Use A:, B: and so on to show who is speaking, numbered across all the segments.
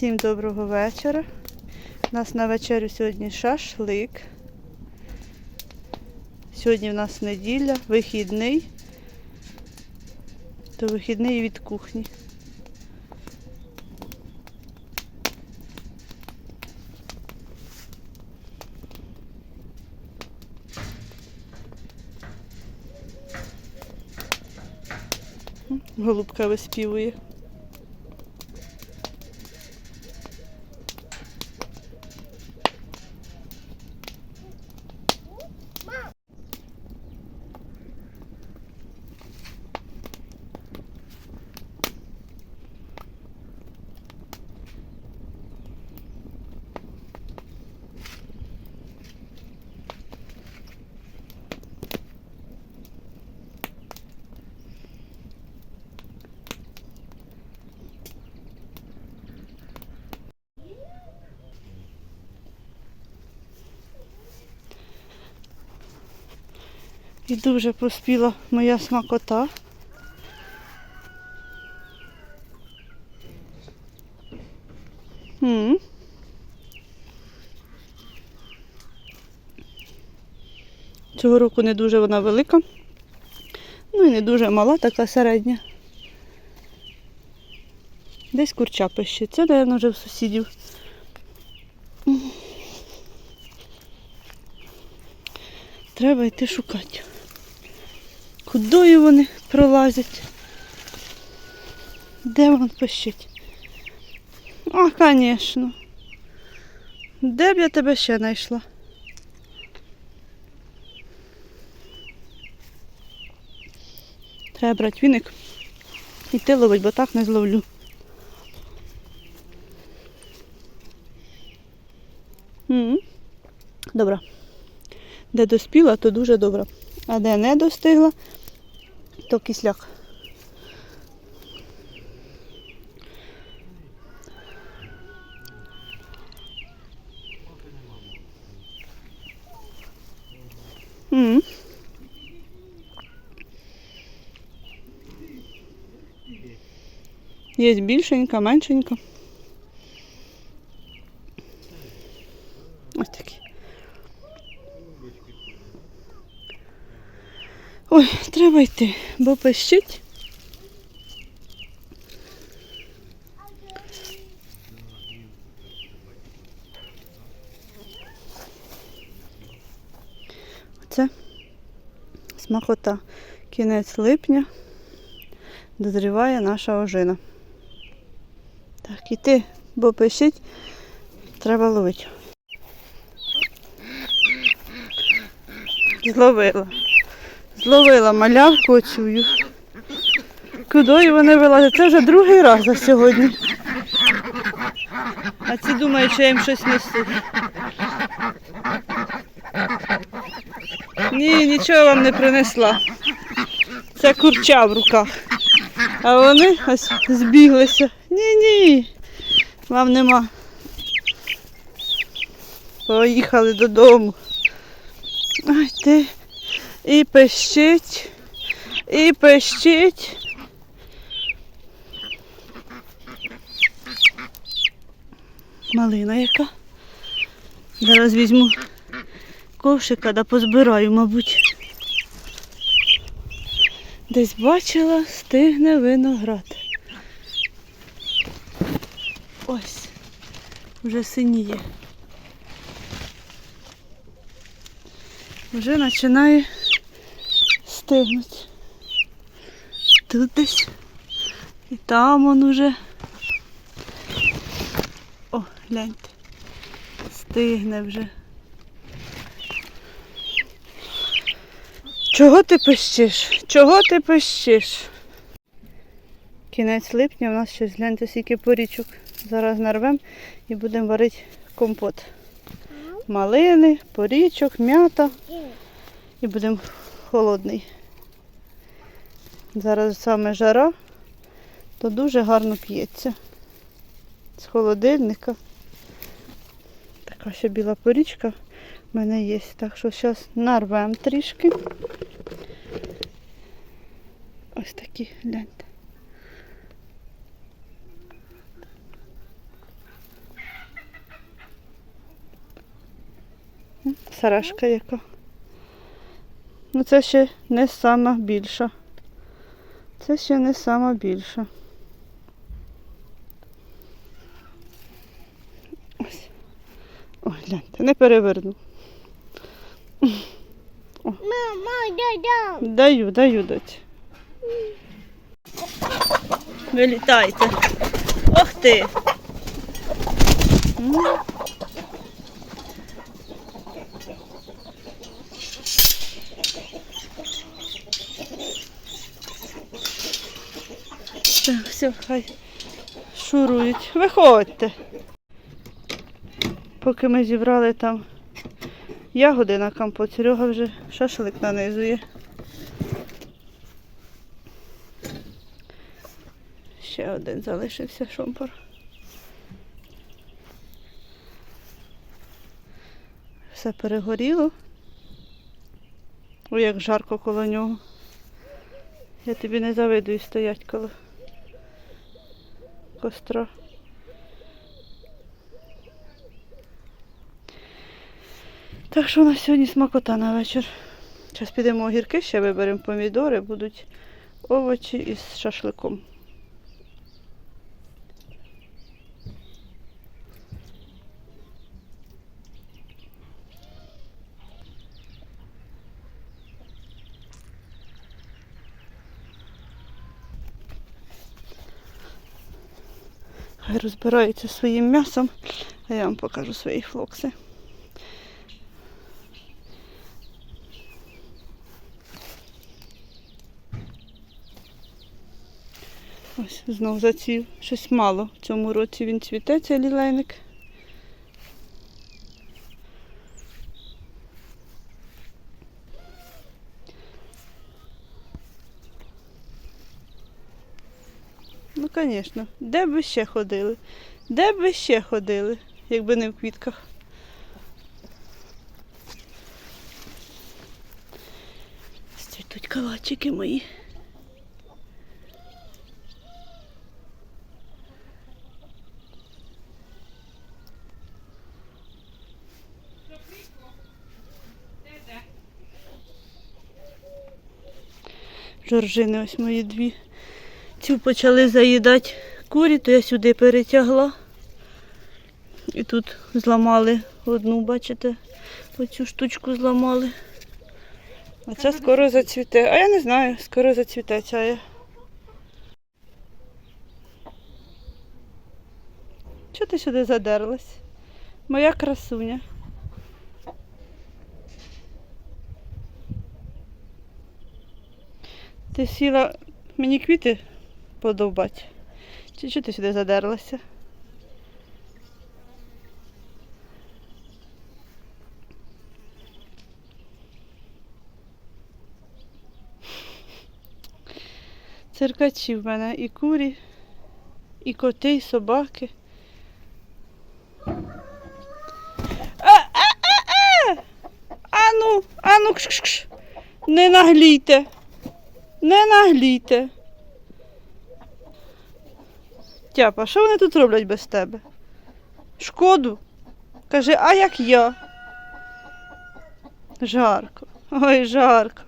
A: Всім доброго вечора. У нас на вечерю сьогодні шашлик. Сьогодні в нас неділя, вихідний. То вихідний від кухні. Голубка виспівує. І дуже поспіла моя смакота. М. Цього року не дуже вона велика. Ну і не дуже мала, така середня. Десь курча пище. Це, мабуть, вже в сусідів. Треба йти шукати. Кудою вони пролазять? Де вон пищить? А, звісно. Де б я тебе ще знайшла? Треба брати віник. Іти ловить, бо так не зловлю. М. Добре. Де доспіла, то дуже добре. А де не достигла, то кисляк. Є більшенька, меншенька. Ой, треба йти, бо пищить. Оце смакота. Кінець липня дозріває наша ожина. Так, іти, бо пищить, треба ловити. Зловила. Зловила малявку оцю. Кудою вони вилазять? Це вже другий раз за сьогодні. А ці думають, що я їм щось несу. Ні, нічого вам не принесла. Це курча в руках. А вони ось збіглися. Ні-ні. Вам нема. Поїхали додому. Ай ти. І пищить, і пищить. Малина яка. Зараз візьму кошика да позбираю, мабуть. Десь бачила, стигне виноград. Ось, вже синіє. Вже починає стигнути. Тут десь. І там он уже. О, гляньте. Стигне вже. Чого ти пищиш? Чого ти пищиш? Кінець липня у нас щось гляньте скільки порічок. Зараз нарвемо і будемо варити компот. Малини, порічок, м'ята. І будемо холодний зараз саме жара, то дуже гарно п'ється. З холодильника. Така ще біла порічка в мене є. Так що зараз нарвемо трішки. Ось такі гляньте. Сарашка яка. Ну це ще не сама більша. Це ще не сама більша. Ось. Ой, гляньте, не переверну.
B: Мама, дядя.
A: Даю, даю доць. Вилітайте. Ох ти. Все, хай шурують. Виходьте. Поки ми зібрали там ягоди на компот, Серега вже шашлик нанизує. Ще один залишився шомпор. Все перегоріло. Ой, як жарко коло нього. Я тобі не завидую стоять коло костра. Так що у нас сьогодні смакота на вечір. Зараз підемо огірки, ще виберемо помідори, будуть овочі із шашликом. Хай розбираються своїм м'ясом, а я вам покажу свої флокси. Ось знов зацвів. Щось мало. В цьому році він цвіте, цей лілейник. Ну, звісно, де б ви ще ходили? Де б ви ще ходили, якби не в квітках? Цвітуть калачики мої. Жоржини ось мої дві. Цю почали заїдати курі, то я сюди перетягла. І тут зламали одну, бачите, оцю штучку зламали. А ця скоро зацвіте. А я не знаю, скоро зацвіте ця. Чого ти сюди задерлась? Моя красуня. Ти сіла мені квіти подовбати. Чи чого ти сюди задерлася? Циркачі в мене і курі, і коти, і собаки. А, а, а! Ану, ану, кш-кш-кш. Не наглійте. Не наглійте. Тяпа, що вони тут роблять без тебе? Шкоду. Каже, а як я? Жарко. Ой, жарко.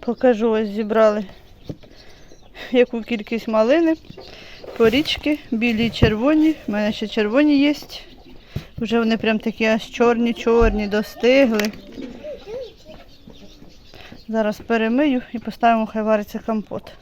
A: Покажу, ось зібрали яку кількість малини, порічки, білі і червоні. У мене ще червоні є. Вже вони прям такі аж чорні-чорні, достигли. Зараз перемию і поставимо, хай вариться компот.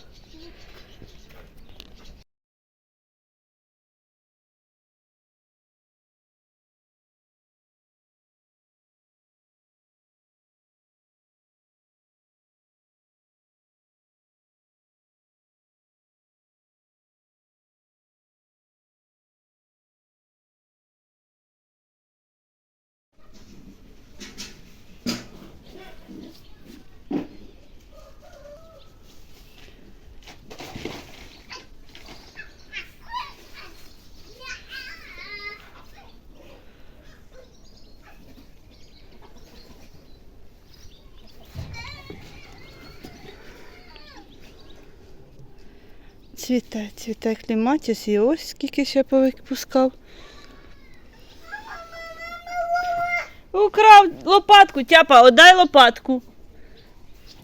A: Цвіте, цвіте кліматіс і ось скільки ще повипускав. Украв лопатку, тяпа, отдай лопатку.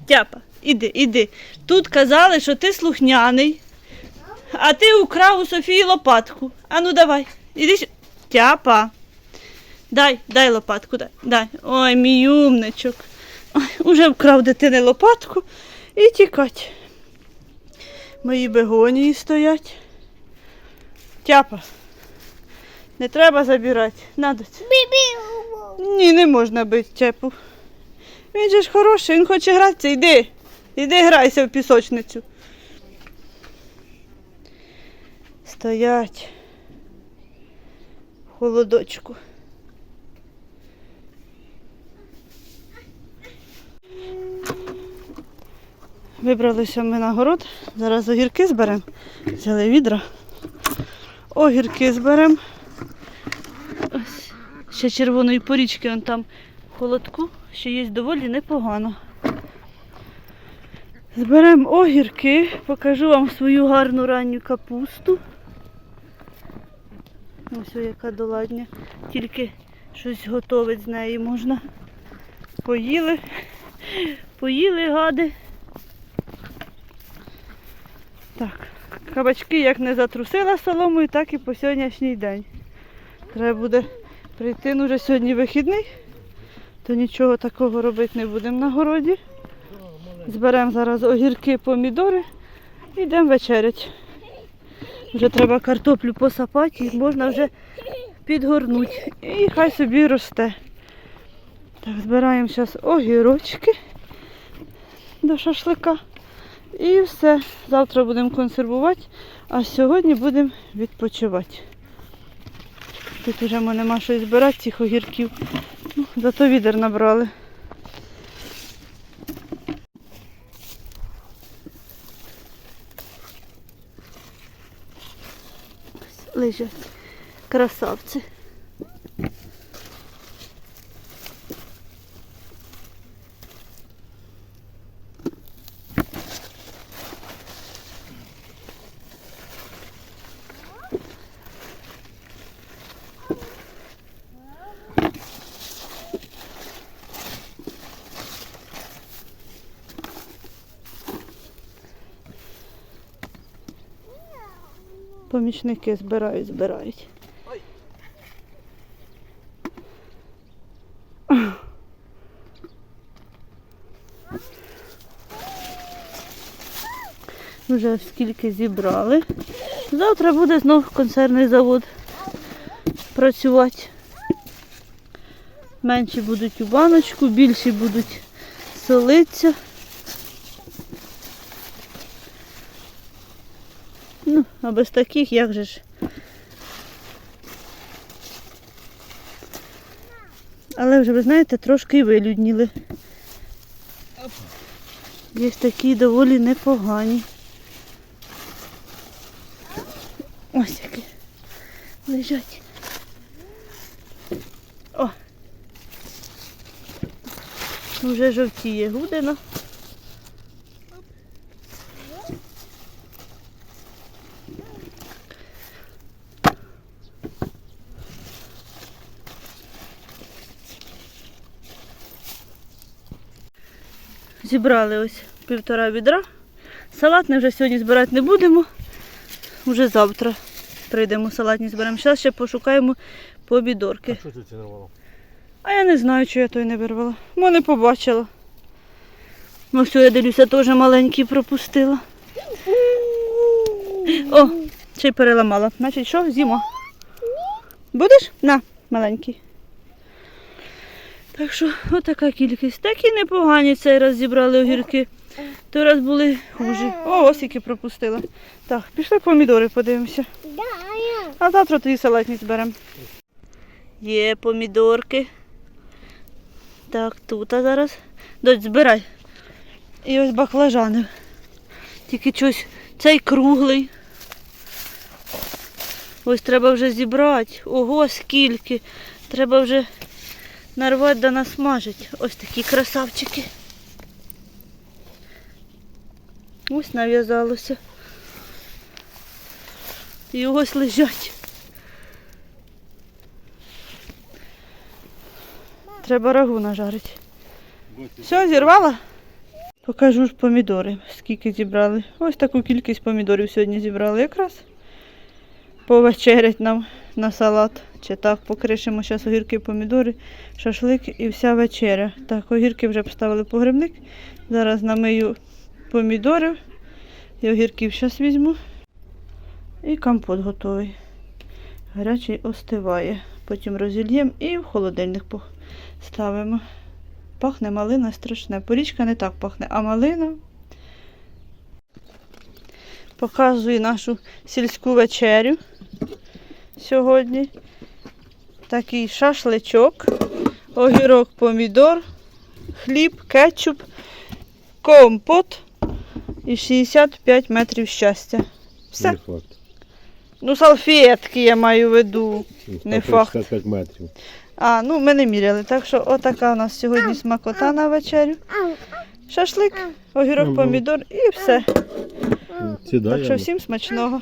A: Тяпа, іди, іди. Тут казали, що ти слухняний, а ти украв у Софії лопатку. Ану давай. Іди. Тяпа. Дай, дай лопатку, дай, дай. Ой, мій умничок. Ой, уже вкрав дитини лопатку і тікать. Мої бегонії стоять. Тяпа. Не треба забирати. Надо. Ні, не можна бити тяпу. Він же ж хороший, він хоче гратися. Йди. Іди грайся в пісочницю. Стоять. В холодочку. Вибралися ми на город. Зараз огірки зберемо. Взяли відра. Огірки зберемо. Ще червоної порічки он там в холодку, ще є доволі непогано. Зберемо огірки, покажу вам свою гарну ранню капусту. Ось яка доладня. Тільки щось готовить з неї можна. Поїли. Поїли гади. Так, кабачки як не затрусила соломою, так і по сьогоднішній день. Треба буде прийти, ну вже сьогодні вихідний, то нічого такого робити не будемо на городі. Зберемо зараз огірки, помідори і йдемо вечерять. Вже треба картоплю посапати і можна вже підгорнути. І хай собі росте. Так, збираємо зараз огірочки до шашлика. І все. Завтра будемо консервувати, а сьогодні будемо відпочивати. Тут вже ми нема що збирати цих огірків. Ну, зато відер набрали. Лежать красавці. Помічники збирають, збирають. Вже скільки зібрали. Завтра буде знов консервний завод працювати. Менші будуть у баночку, більші будуть солитися. Ну, а без таких як же ж. Але вже, ви знаєте, трошки вилюдніли. Є такі доволі непогані. Ось які лежать. О! Вже жовтіє гудина. Зібрали ось півтора відра. Салатний вже сьогодні збирати не будемо. Вже завтра прийдемо салатні зберемо. Зараз ще пошукаємо помідорки.
C: А що ти це нарвало?
A: А я не знаю, чи я той не вирвала. Мо не побачила. Ну все, я дивлюся, теж маленький пропустила. О, ще й переламала. Значить, що, зімо? Будеш? На, маленький. Так що, отака кількість. Такі непогані цей раз зібрали огірки. Той раз були хужі. О, ось які пропустила. Так, пішли помідори подивимося. А завтра тоді салатні зберемо. Є помідорки. Так, тут а зараз. Дось, збирай. І ось баклажани. Тільки щось цей круглий. Ось треба вже зібрати. Ого, скільки. Треба вже нарвати да насмажити. Ось такі красавчики. Ось нав'язалося. І ось лежать. Треба рагу нажарити. Все, зірвала? Покажу ж помідори, скільки зібрали. Ось таку кількість помідорів сьогодні зібрали якраз. Повечерять нам на салат. Чи так, покришимо зараз огірки, помідори, шашлик і вся вечеря. Так, огірки вже поставили погребник. Зараз намию помідорів і огірків зараз візьму. І компот готовий. Гарячий остиває. Потім розільємо і в холодильник ставимо. Пахне малина страшне. Порічка не так пахне, а малина. Показую нашу сільську вечерю сьогодні. Такий шашличок, огірок, помідор, хліб, кетчуп, компот і 65 метрів щастя. Все. Ну, салфетки я маю в виду. Не факт.
C: 65 метрів.
A: А, ну ми не міряли. Так що отака у нас сьогодні смакота на вечерю. Шашлик, огірок, помідор і все.
C: Сідає.
A: Так що всім смачного.